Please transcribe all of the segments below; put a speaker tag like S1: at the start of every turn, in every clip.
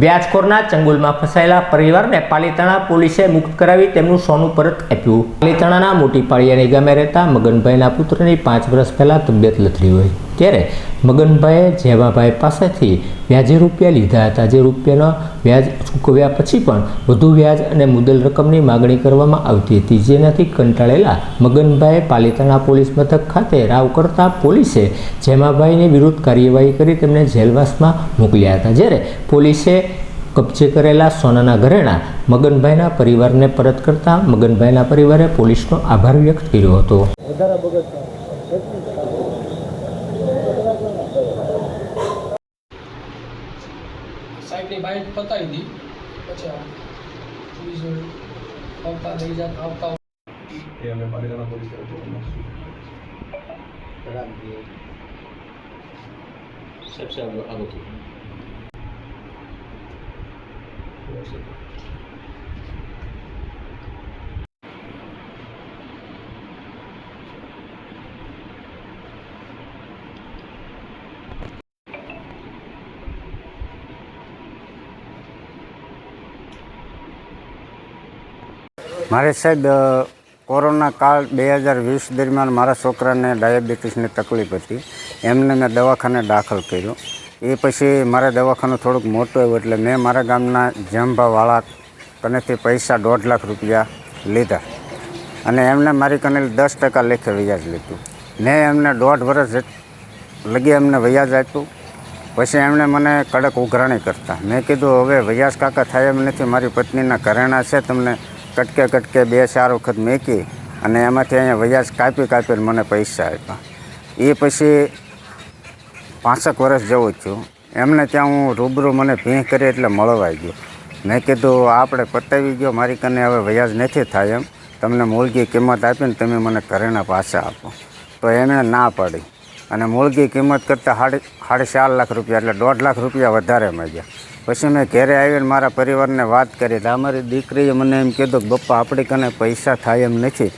S1: વ્યાજખોરના ચંગુલમાં ફસાયેલા પરિવારને પાલીતાણા પોલીસે મુક્ત કરાવી તેમનું સોનું પરત આપ્યું. પાલીતાણાના મોટી પાળિયાની ગામે રહેતા મગનભાઈના પુત્રની પાંચ વર્ષ પહેલા તબિયત લથડી હોય. ત્યારે મગનભાઈએ જેવાભાઈ પાસેથી વ્યાજે રૂપિયા લીધા હતા. જે રૂપિયાનો વ્યાજ ચૂકવ્યા પછી પણ વધુ વ્યાજ અને મુદ્દલ રકમની માગણી કરવામાં આવતી હતી. જેનાથી કંટાળેલા મગનભાઈએ પાલિતાણા પોલીસ મથક ખાતે રાવ કરતા પોલીસે જેમાભાઈની વિરુદ્ધ કાર્યવાહી કરી તેમને જેલવાસમાં મોકલ્યા હતા. જ્યારે પોલીસે કબજે કરેલા સોનાના ઘરેણા મગનભાઈના પરિવારને પરત કરતા મગનભાઈના પરિવારે પોલીસનો આભાર વ્યક્ત કર્યો હતો.
S2: વધારે બગડ
S3: સાહેબની બાઇક પતાવી દી. પછી આ બીજું આવતા લઈ જા આવતા
S4: એ અમે પાલીતાણા પોલીસ તરફથી તમને
S5: મારે સાહેબ કોરોના કાળ બે હજાર વીસ દરમિયાન મારા છોકરાને ડાયાબિટીસની તકલીફ હતી. એમને મેં દવાખાને દાખલ કર્યો. એ પછી મારા દવાખાનું થોડુંક મોટું આવ્યું એટલે મેં મારા ગામના જંભાવાળા કનેથી પૈસા દોઢ લાખ રૂપિયા લીધા. અને એમને મારી કને દસ ટકા લેખે વ્યાજ લીધું. મેં એમને દોઢ વર્ષ લગી એમને વ્યાજ આપ્યું. પછી એમણે મને કડક ઉઘરાણી કરતા. મેં કીધું, હવે વ્યાસ કાકા થાય એમ નથી. મારી પત્નીના ઘરેણા છે, તમને કટકે કટકે બે ચાર વખત મેકી અને એમાંથી અહીંયા વ્યાજ કાપી કાપીને મને પૈસા આપ્યા. એ પછી પાંસઠ વર્ષ જવું થયું. એમને ત્યાં હું રૂબરૂ મને ભીં કરી એટલે મળવા ગયો. મેં કીધું આપણે પતાવી ગયો, મારી કને હવે વ્યાજ નથી થાય એમ. તમને મૂળગી કિંમત આપીને તમે મને ઘરેણા પાછા આપો. તો એમણે ના પાડી. અને મૂળગી કિંમત કરતાં સાડી સાડી ચાર લાખ રૂપિયા એટલે દોઢ લાખ રૂપિયા વધારે માંગ્યા. પછી મેં ઘરે આવીને મારા પરિવારને વાત કરી તો અમારી દીકરીએ મને એમ કીધું કે, બપ્પા, આપણી કને પૈસા થાય એમ નથી.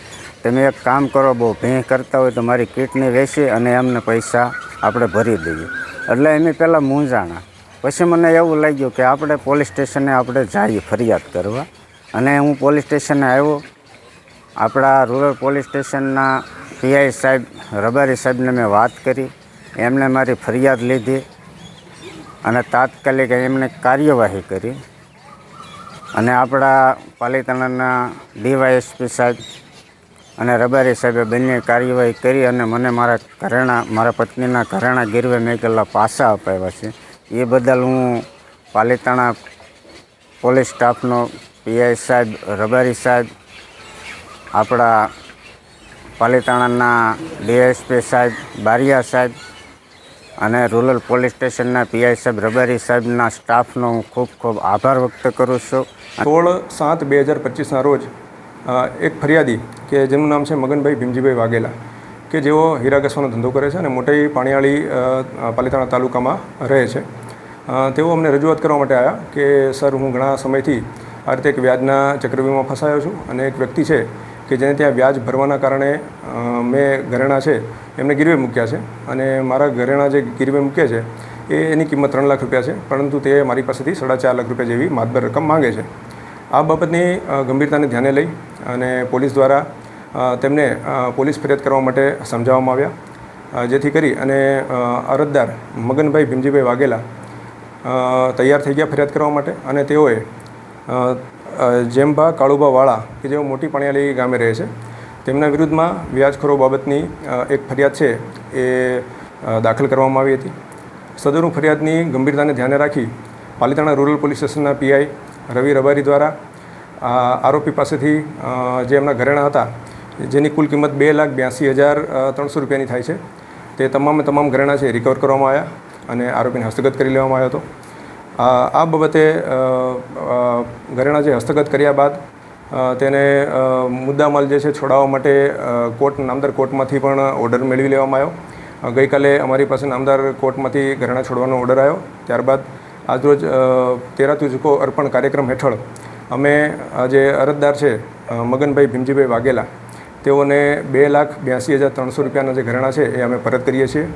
S5: તમે એક કામ કરો, બહુ ભેં કરતા હોય તો મારી કિડની વેચી અને એમને પૈસા આપણે ભરી દઈએ. એટલે એની પહેલાં મૂંઝાણા. પછી મને એવું લાગ્યું કે, આપણે પોલીસ સ્ટેશને આપણે જઈએ ફરિયાદ કરવા. અને હું પોલીસ સ્ટેશને આવ્યો. આપણા રૂરલ પોલીસ સ્ટેશનના પીઆઈ સાહેબ, રબારી સાહેબને મેં વાત કરી, એમણે મારી ફરિયાદ લીધી અને તાત્કાલિક એમણે કાર્યવાહી કરી. અને આપણા પાલિતાણાના ડીવાયએસપી સાહેબ અને રબારી સાહેબે બંને કાર્યવાહી કરી અને મને મારા ઘરેણા, મારા પત્નીના ઘરેણા ગીરવે મેકેલા પાસા અપાવ્યા છે. એ બદલ હું પાલિતાણા પોલીસ સ્ટાફનો પીઆઈ સાહેબ, રબારી સાહેબ, આપણા પાલિતાણાના ડીએસપી સાહેબ, બારિયા સાહેબ અને રૂરલ પોલીસ સ્ટેશનના પીઆઈ સાહેબ, રબારી સાહેબના સ્ટાફનો હું ખૂબ ખૂબ આભાર વ્યક્ત કરું છું.
S4: સોળ સાત બે હજાર પચીસના રોજ એક ફરિયાદી કે જેનું નામ છે મગનભાઈ ભીમજીભાઈ વાઘેલા, કે જેઓ હીરા ઘસવાનો ધંધો કરે છે અને મોટી પાણીયાળી પાલીતાણા તાલુકામાં રહે છે. તેઓ અમને રજૂઆત કરવા માટે આવ્યા કે, સર, હું ઘણા સમયથી આ રીતે એક વ્યાજના ચક્રવ્યૂહમાં ફસાયો છું અને એક વ્યક્તિ છે કે જેને ત્યાં વ્યાજ ભરવાના કારણે મેં ઘરેણા છે, એમને ગીરવે મૂક્યા છે. અને મારા ઘરેણા જે ગીરવે મૂક્યા છે, એ એની કિંમત ત્રણ લાખ રૂપિયા છે, પરંતુ તે મારી પાસેથી સાડા ચાર લાખ રૂપિયા જેવી માતબર રકમ માંગે છે. આ બાબતની ગંભીરતાને ધ્યાને લઈ અને પોલીસ દ્વારા તેમને પોલીસ ફરિયાદ કરવા માટે સમજાવવામાં આવ્યા. જેથી કરી અને અરજદાર મગનભાઈ ભીમજીભાઈ વાઘેલા તૈયાર થઈ ગયા ફરિયાદ કરવા માટે. અને તેઓએ જેમભા કાળુબા વાળા કે જેઓ મોટી પણિયાલી ગામે રહે છે, તેમના વિરુદ્ધમાં વ્યાજખોરો બાબતની એક ફરિયાદ છે, એ દાખલ કરવામાં આવી હતી. સદરુ ફરિયાદની ગંભીરતાને ધ્યાને રાખી પાલિતાણા રૂરલ પોલીસ સ્ટેશનના પીઆઈ રવિ રબારી દ્વારા આરોપી પાસેથી જે એમના ઘરેણા હતા, જેની કુલ કિંમત બે લાખ બ્યાસી હજાર ત્રણસો રૂપિયાની થાય છે, તે તમામે તમામ ઘરેણા છે રિકવર કરવામાં આવ્યા અને આરોપીને હસ્તગત કરી લેવામાં આવ્યો હતો. આ બાબતે ઘરેણા જે હસ્તગત કર્યા બાદ તેને મુદ્દામાલ જે છે છોડાવવા માટે કોર્ટ, નામદાર કોર્ટમાંથી પણ ઓર્ડર મેળવી લેવામાં આવ્યો. ગઈકાલે અમારી પાસે નામદાર કોર્ટમાંથી ઘરેણા છોડવાનો ઓર્ડર આવ્યો. ત્યારબાદ આજરોજ તેરા તુજકો અર્પણ કાર્યક્રમ હેઠળ અમે જે અરજદાર છે મગનભાઈ ભીમજીભાઈ વાઘેલા, તેઓને બે લાખ બ્યાસી હજાર ત્રણસો રૂપિયાના જે ઘરેણા છે એ અમે પરત કરીએ છીએ.